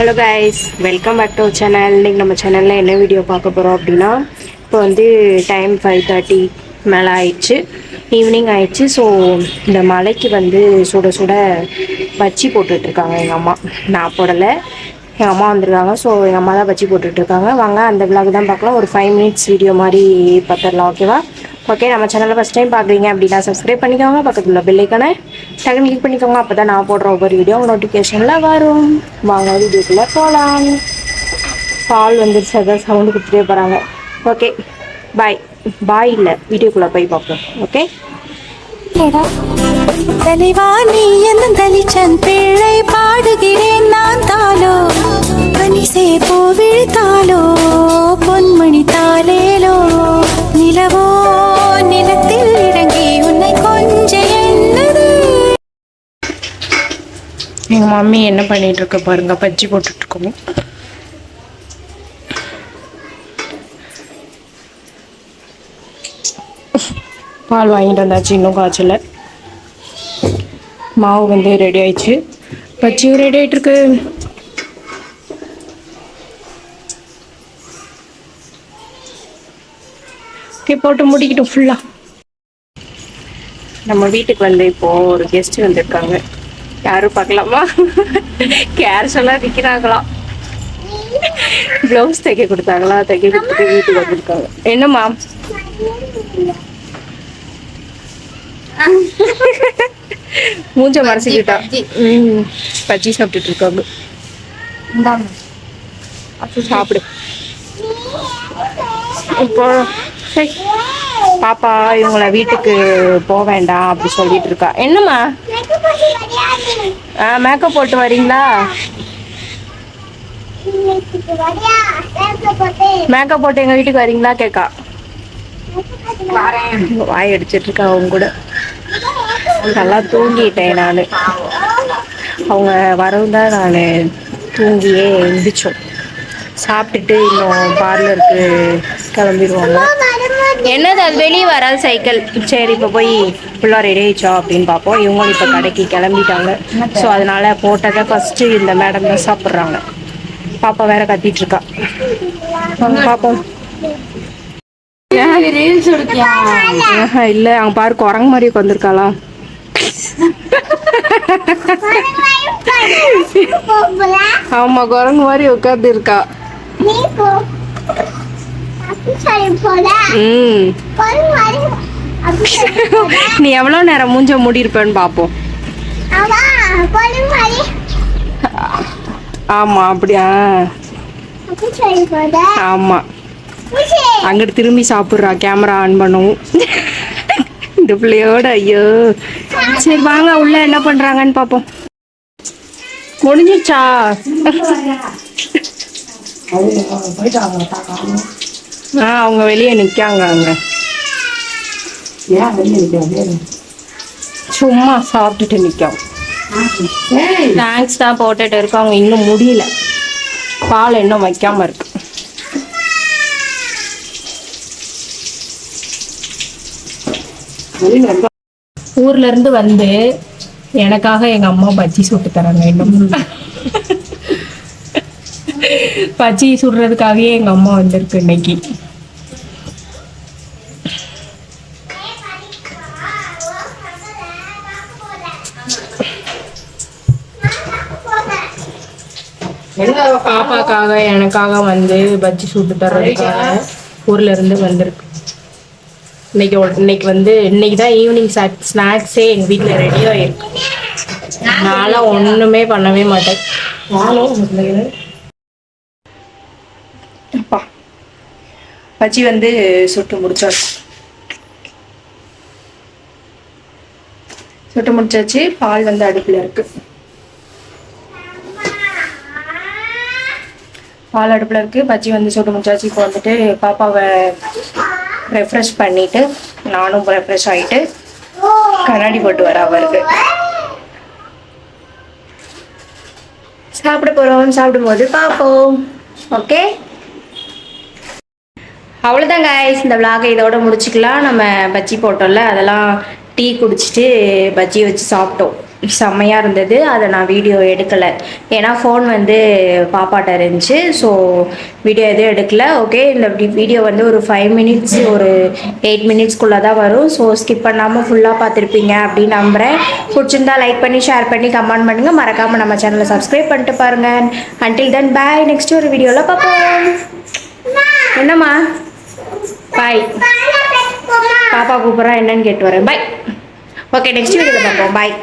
Hello guys welcome back to channel இன்றைக்கி நம்ம சேனலில் என்ன வீடியோ பார்க்க போகிறோம் அப்படின்னா இப்போ வந்து டைம் ஃபைவ் தேர்ட்டி மேலே ஆயிடுச்சு. ஈவினிங் ஆயிடுச்சு. ஸோ இந்த மலைக்கு வந்து சுட சுட பச்சி போட்டுட்ருக்காங்க எங்கள் அம்மா. நான் போடலை. எங்கள் அம்மா வந்திருக்காங்க. ஸோ எங்கள் அம்மா தான் பச்சி போட்டுட்ருக்காங்க வாங்க அந்த விளாக் தான் பார்க்கலாம். ஒரு ஃபைவ் மினிட்ஸ் வீடியோ மாதிரி பார்த்துடலாம் ஓகேவா ஓகே நம்ம சேனலில் ஃபஸ்ட் டைம் பார்க்குறீங்க அப்படின்னா சப்ஸ்கிரைப் பண்ணிக்கோங்க. பக்கத்தில் உள்ள பெல்லைக்கான டக்குனு கிளிக் பண்ணிக்கோங்க. அப்போ தான் நான் போடுற ஒவ்வொரு வீடியோ நோட்டிஃபிகேஷனில் வரும். வாங்க வீடியோக்குள்ளே போகலாம் பால் வந்துருச்சு அதான் சவுண்டு கொடுத்துட்டே போகிறாங்க ஓகே பாய் பாய் இல்லை வீடியோக்குள்ளே போய் பார்ப்போம். ஓகே தலைவா நீ என்ன தலிச்சன் பிள்ளை பாடுகிறேன் நான் தாலோ பனிசே பூவிழுத்தாலோ பொன்மணி எங்கள் மம்மி என்ன பண்ணிட்டு இருக்க பாருங்க பஜ்ஜி போட்டுட்ருக்கோம் பால் வாங்கிட்டு வந்தாச்சு இன்னும் காய்ச்சல. மாவு வந்து ரெடி ஆயிடுச்சு. பஜ்ஜியும் ரெடி ஆயிட்டு இருக்கு. ஓகே போட்டு முடிக்கிட்டோம் ஃபுல்லாக நம்ம வீட்டுக்கு வந்து இப்போ ஒரு கெஸ்ட் வந்திருக்காங்க. யாரும் பார்க்கலாமா? கேர்ஸ் எல்லாம் நிற்கிறாங்களாம் ப்ளவுஸ் தைக்க கொடுத்தாங்களா? தைக்க கொடுத்துட்டு வீட்டுக்கு வந்திருக்காங்க. என்னம்மா மூஞ்ச மறைச்சிக்கிட்டா? பஜ்ஜி சாப்பிட்டுட்டு இருக்காங்க சாப்பிடு. இப்போ பாப்பா இவங்கள வீட்டுக்கு போக வேண்டாம் அப்படி சொல்லிட்டு இருக்கா என்னம்மா ஆ மேக்கப் போட்டு வரீங்களா? மேக்கப் போட்டு எங்க வீட்டுக்கு வரீங்களா கேக்கா? வாய் அடிச்சிட்டு இருக்கா அவங்க கூட. நல்லா தூங்கிட்டேன் நான். அவங்க வரவும் தான் நான் தூங்கியே எந்திரிச்சோம். சாப்பிட்டுட்டு இன்னும் பார்லருக்கு கிளம்பிடுவாங்க என்னது அது வெளியே வராது சைக்கிள் சரி இப்போ போய் ஃபுல்லாக ரெடி ஆயிடுச்சா அப்படின்னு பார்ப்போம். இவங்களும் இப்போ கடைக்கு கிளம்பிட்டாங்க. ஸோ அதனால போட்டதை ஃபஸ்ட்டு இந்த மேடம் தான் சாப்பிட்றாங்க. பாப்பா வேற கத்திட்டு இருக்கா. ஆஹா, இல்ல அவங்க பாரு குரங்கு மாதிரி உட்காந்துருக்காளா ஆமா குரங்கு மாதிரி உட்காந்து இருக்கா. நீ எவ்வளவு நேரம் மூஞ்ச மூடி இருப்பேன்னு பாப்போம் ஆமா அப்படியா? ஆமா. அங்கிட்டு திரும்பி சாப்பிட்றா கேமரா ஆன் பண்ணவும் இந்த பிள்ளையோட ஐயோ. சரி வாங்க உள்ள என்ன பண்றாங்கன்னு பாப்போம் முடிஞ்சிச்சா ஆ அவங்க வெளியே நிக்காங்க அங்க. சும்மா சாப்பிட்டுட்டு நிற்கும் ஸ்நாக்ஸ் தான் போட்டுட்டு இருக்கோம். அவங்க இன்னும் முடியல. பால் இன்னும் வைக்காம இருக்கு. ஊர்ல இருந்து வந்து எனக்காக எங்க அம்மா பஜ்ஜி சுட்டு தராங்க இன்னும். பஜ்ஜி சுடுறதுக்காகவே எங்க அம்மா வந்திருக்கு இன்னைக்கு. பாப்பாக்காக எனக்காக வந்து பஜ்ஜி சுட்டு தர்றதுக்காக ஊர்ல இருந்து வந்திருக்கு. இன்னைக்கு இன்னைக்கு வந்து இன்னைக்கு தான் ஈவினிங் ஸ்நாக்ஸே எங்க வீட்ல ரெடி ஆயிருக்கு. நான்லாம் ஒண்ணுமே பண்ணவே மாட்டேன். அப்பா பஜ்ஜி வந்து சுட்டு முடிச்சாச்சு. சுட்டு முடிச்சாச்சு பால் வந்து அடுப்புல இருக்கு. பால் அடுப்பில் இருக்குது பஜ்ஜி வந்து சுட்டு முடிச்சாச்சு. இப்போ வந்துட்டு பாப்பாவை ரெஃப்ரெஷ் பண்ணிட்டு நானும் ரெஃப்ரெஷ் ஆகிட்டு கண்ணாடி போட்டு வர அவருக்கு. சாப்பிட போறோம். சாப்பிடும்போது பார்ப்போம். ஓகே அவ்வளோதான் ஐஸ் இந்த விளாகை இதோட முடிச்சுக்கலாம். நம்ம பஜ்ஜி போட்டோம்ல அதெல்லாம் டீ குடிச்சிட்டு பஜ்ஜி வச்சு சாப்பிட்டோம். செம்மையாக இருந்தது. அதை நான் வீடியோ எடுக்கலை. ஏன்னா ஃபோன் வந்து பாப்பாட்ட இருந்துச்சு. ஸோ வீடியோ எதுவும் எடுக்கல. ஓகே இந்த வீடியோ வந்து ஒரு ஃபைவ் மினிட்ஸ் ஒரு எயிட் மினிட்ஸ்க்குள்ளே தான் வரும். ஸோ ஸ்கிப் பண்ணாமல் ஃபுல்லாக பார்த்துருப்பீங்க அப்படின்னு நம்புகிறேன் பிடிச்சிருந்தா லைக் பண்ணி ஷேர் பண்ணி கமெண்ட் பண்ணுங்கள் மறக்காமல் நம்ம சேனலை சப்ஸ்கிரைப் பண்ணிட்டு பாருங்கள் அன்டில் தென் பாய் நெக்ஸ்ட் ஒரு வீடியோவில் பார்ப்போம். என்னம்மா? பாய் பாப்பா கூப்பிட்றா. என்னன்னு கேட்டு வரேன். பாய் ஓகே நெக்ஸ்ட் வீடியோவில் பார்ப்போம். பாய்